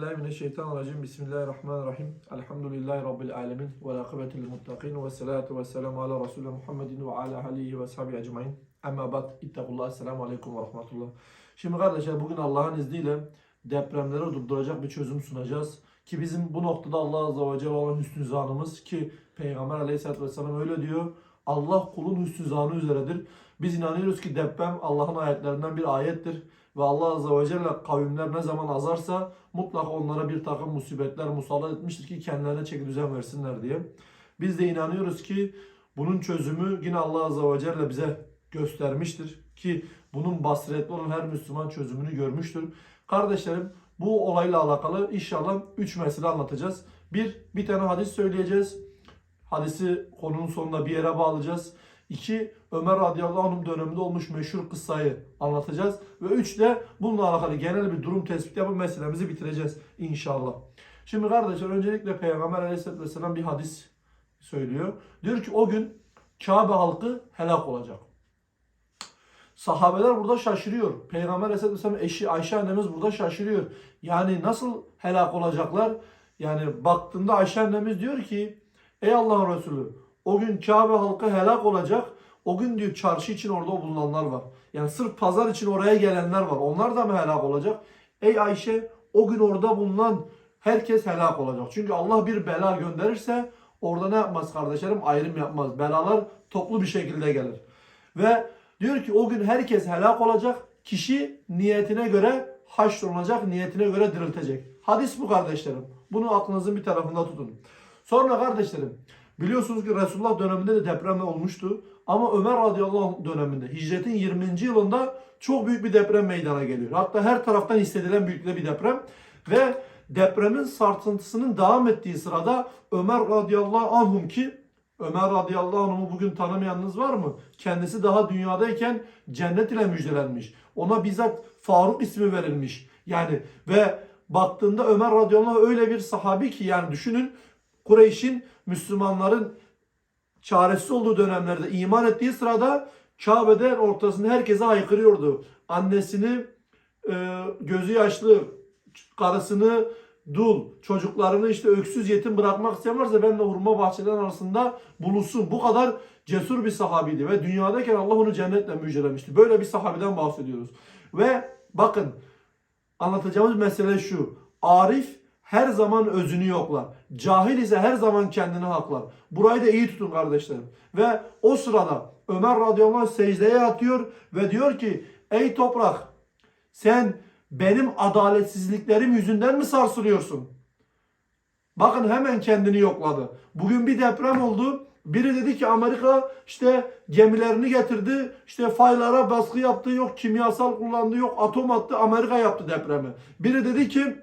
billahi mineşşeytanirracim. Bismillahirrahmanirrahim. Elhamdülillahi Rabbil alemin. Ve lakıbetil muttakin. Ve salatu ve selamu ala Resulü Muhammedin ve ala alihi ve sahibi ecmain. Amma ba'd. İttakullah. Esselamu aleyküm ve rahmetullah. Şimdi kardeşler bugün Allah'ın izniyle depremleri durduracak bir çözüm sunacağız. Ki bizim bu noktada Allah Azze ve Celle olan hüsnü zanımız ki Peygamber Aleyhisselatü Vesselam öyle diyor. Allah kulun hüsnü zanı üzeredir. Biz inanıyoruz ki deprem Allah'ın ayetlerinden bir ayettir. Ve Allah Azze ve Celle kavimler ne zaman azarsa mutlaka onlara bir takım musibetler musallat etmiştir ki kendilerine çeki düzen versinler diye. Biz de inanıyoruz ki bunun çözümü yine Allah Azze ve Celle bize göstermiştir. Ki bunun basiretli olan her Müslüman çözümünü görmüştür. Kardeşlerim bu olayla alakalı inşallah 3 mesele anlatacağız. Bir, bir tane hadis söyleyeceğiz. Hadisi konunun sonunda bir yere bağlayacağız. İki, Ömer radıyallahu anh döneminde olmuş meşhur kıssayı anlatacağız. Ve üç de bununla alakalı genel bir durum tespit yapıp meselemizi bitireceğiz inşallah. Şimdi kardeşler öncelikle Peygamber aleyhisselatü vesselam bir hadis söylüyor. Diyor ki o gün Kabe halkı helak olacak. Sahabeler burada şaşırıyor. Peygamber aleyhisselatü vesselam eşi Ayşe annemiz burada şaşırıyor. Yani nasıl helak olacaklar? Yani baktığında Ayşe annemiz diyor ki Ey Allah'ın Resulü o gün Kabe halkı helak olacak. O gün diyor çarşı için orada bulunanlar var. Yani sırf pazar için oraya gelenler var. Onlar da mı helak olacak? Ey Ayşe o gün orada bulunan herkes helak olacak. Çünkü Allah bir bela gönderirse orada ne yapmaz kardeşlerim? Ayrım yapmaz. Belalar toplu bir şekilde gelir. Ve diyor ki o gün herkes helak olacak. Kişi niyetine göre haşrolunacak, niyetine göre diriltecek. Hadis bu kardeşlerim. Bunu aklınızın bir tarafında tutun. Sonra kardeşlerim biliyorsunuz ki Resulullah döneminde de deprem olmuştu. Ama Ömer radıyallahu anh döneminde hicretin 20. yılında çok büyük bir deprem meydana geliyor. Hatta her taraftan hissedilen büyüklükte bir deprem. Ve depremin sarsıntısının devam ettiği sırada Ömer radıyallahu anhum ki Ömer radıyallahu anh'u bugün tanımayanınız var mı? Kendisi daha dünyadayken cennet ile müjdelenmiş. Ona bizzat Faruk ismi verilmiş. Yani ve baktığında Ömer radıyallahu anh öyle bir sahabi ki yani düşünün Kureyş'in Müslümanların çaresiz olduğu dönemlerde iman ettiği sırada Kabe'de ortasında herkese haykırıyordu. Annesini e, gözü yaşlı, karısını dul, çocuklarını işte öksüz yetim bırakmak isteyen varsa ben de hurma bahçelerinin arasında bulunsun. Bu kadar cesur bir sahabiydi ve dünyadayken Allah onu cennetle müjdelemişti. Böyle bir sahabiden bahsediyoruz. Ve bakın anlatacağımız mesele şu. Arif her zaman özünü yoklar. Cahil ise her zaman kendini haklar. Burayı da iyi tutun kardeşlerim. Ve o sırada Ömer radıyallahu anh secdeye atıyor ve diyor ki ey toprak sen benim adaletsizliklerim yüzünden mi sarsılıyorsun? Bakın hemen kendini yokladı. Bugün bir deprem oldu. Biri dedi ki Amerika işte gemilerini getirdi. işte faylara baskı yaptı. Yok kimyasal kullandı. Yok atom attı. Amerika yaptı depremi. Biri dedi ki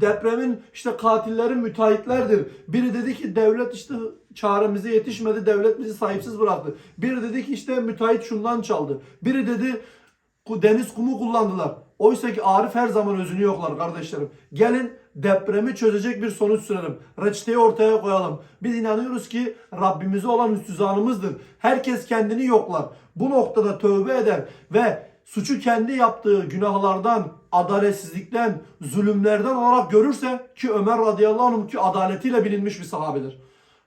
depremin işte katilleri müteahhitlerdir. Biri dedi ki devlet işte çaremize yetişmedi. Devlet bizi sahipsiz bıraktı. Biri dedi ki işte müteahhit şundan çaldı. Biri dedi deniz kumu kullandılar. Oysa ki Arif her zaman özünü yoklar kardeşlerim. Gelin depremi çözecek bir sonuç sürelim. Reçeteyi ortaya koyalım. Biz inanıyoruz ki Rabbimize olan üstüzanımızdır. Herkes kendini yoklar. Bu noktada tövbe eder ve suçu kendi yaptığı günahlardan, adaletsizlikten, zulümlerden olarak görürse ki Ömer radıyallahu anh ki adaletiyle bilinmiş bir sahabedir.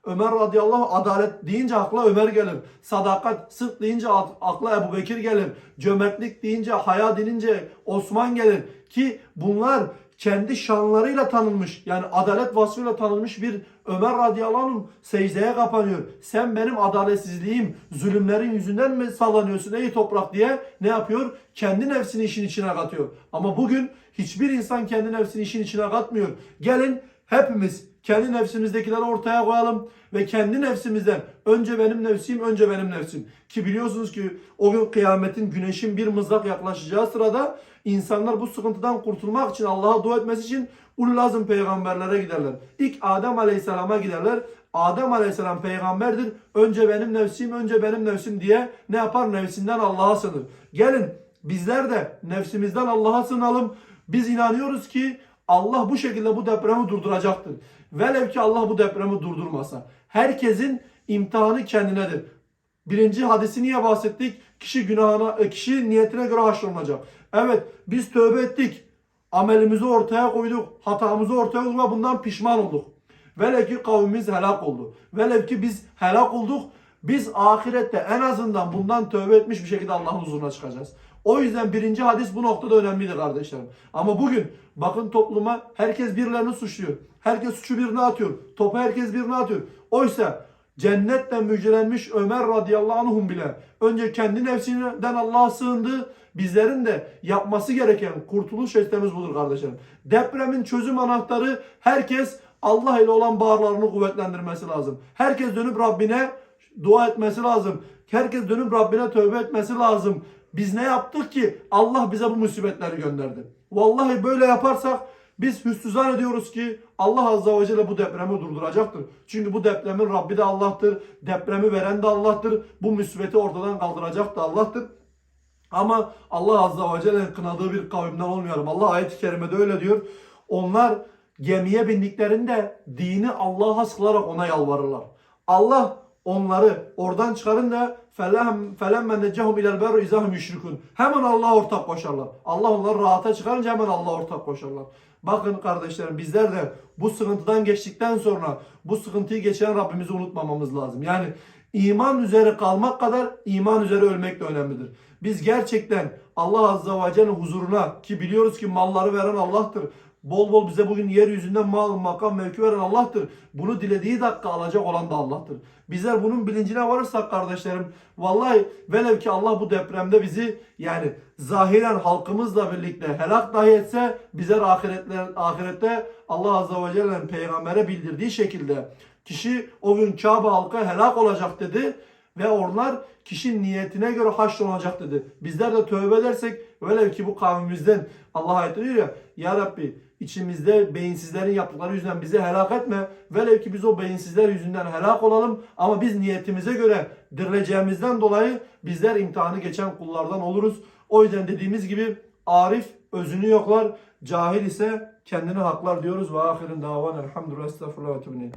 Ömer radıyallahu anh adalet deyince akla Ömer gelir. Sadakat, sıdk deyince akla Ebu Bekir gelir. Cömertlik deyince, haya denince Osman gelir. Ki bunlar kendi şanlarıyla tanınmış yani adalet vasfıyla tanınmış bir Ömer radıyallahu anh secdeye kapanıyor. Sen benim adaletsizliğim, zulümlerin yüzünden mi sallanıyorsun ey toprak diye ne yapıyor? Kendi nefsini işin içine katıyor. Ama bugün hiçbir insan kendi nefsini işin içine katmıyor. Gelin hepimiz kendi nefsimizdekileri ortaya koyalım ve kendi nefsimizden önce benim nefsim, önce benim nefsim. Ki biliyorsunuz ki o gün kıyametin güneşin bir mızrak yaklaşacağı sırada insanlar bu sıkıntıdan kurtulmak için Allah'a dua etmesi için ulul peygamberlere giderler. İlk Adem Aleyhisselam'a giderler. Adem Aleyhisselam peygamberdir. Önce benim nefsim, önce benim nefsim diye ne yapar? Nefsinden Allah'a sığınır. Gelin bizler de nefsimizden Allah'a sığınalım. Biz inanıyoruz ki Allah bu şekilde bu depremi durduracaktır. Velev ki Allah bu depremi durdurmasa. Herkesin imtihanı kendinedir. Birinci hadisi niye bahsettik? Kişi günahına, kişi niyetine göre haşrolunacak. Evet biz tövbe ettik. Amelimizi ortaya koyduk. Hatamızı ortaya koyduk ve bundan pişman olduk. Velev ki kavmimiz helak oldu. Velev ki biz helak olduk. Biz ahirette en azından bundan tövbe etmiş bir şekilde Allah'ın huzuruna çıkacağız. O yüzden birinci hadis bu noktada önemlidir kardeşlerim. Ama bugün bakın topluma herkes birilerini suçluyor. Herkes suçu birine atıyor. Topu herkes birine atıyor. Oysa cennetle müjdelenmiş Ömer radıyallahu anhum bile önce kendi nefsinden Allah'a sığındı. Bizlerin de yapması gereken kurtuluş sistemimiz budur kardeşlerim. Depremin çözüm anahtarı herkes Allah ile olan bağlarını kuvvetlendirmesi lazım. Herkes dönüp Rabbine dua etmesi lazım. Herkes dönüp Rabbine tövbe etmesi lazım. Biz ne yaptık ki Allah bize bu musibetleri gönderdi. Vallahi böyle yaparsak biz hüsnü zannediyoruz ki Allah Azze ve Celle bu depremi durduracaktır. Çünkü bu depremin Rabbi de Allah'tır. Depremi veren de Allah'tır. Bu musibeti ortadan kaldıracak da Allah'tır. Ama Allah Azze ve Celle'nin kınadığı bir kavimden olmuyorum. Allah ayet-i kerimede öyle diyor. Onlar gemiye bindiklerinde dini Allah'a has kılarak ona yalvarırlar. Allah onları oradan çıkarınca felem felemme necahum ilel berri izahum yüşrikun. Hemen Allah'a ortak koşarlar. Allah onları rahata çıkarınca hemen Allah'a ortak koşarlar. Bakın kardeşlerim bizler de bu sıkıntıdan geçtikten sonra bu sıkıntıyı geçen Rabbimizi unutmamamız lazım. Yani iman üzere kalmak kadar iman üzere ölmek de önemlidir. Biz gerçekten Allah Azze ve Celle'nin huzuruna ki biliyoruz ki malları veren Allah'tır. Bol bol bize bugün yeryüzünden mal, makam, mevki veren Allah'tır. Bunu dilediği dakika alacak olan da Allah'tır. Bizler bunun bilincine varırsak kardeşlerim, vallahi velev ki Allah bu depremde bizi yani zahiren halkımızla birlikte helak dahi etse bizler ahiretler, ahirette Allah Azze ve Celle'nin peygambere bildirdiği şekilde kişi o gün Kabe halkı helak olacak dedi ve onlar kişinin niyetine göre haşrolacak dedi. Bizler de tövbe edersek velev ki bu kavmimizden Allah ayet diyor ya Ya Rabbi içimizde beyinsizlerin yaptıkları yüzünden bizi helak etme. Velev ki biz o beyinsizler yüzünden helak olalım ama biz niyetimize göre dirileceğimizden dolayı bizler imtihanı geçen kullardan oluruz. O yüzden dediğimiz gibi arif özünü yoklar, cahil ise kendini haklar diyoruz. Ve ahirin davan elhamdülillah estağfurullah.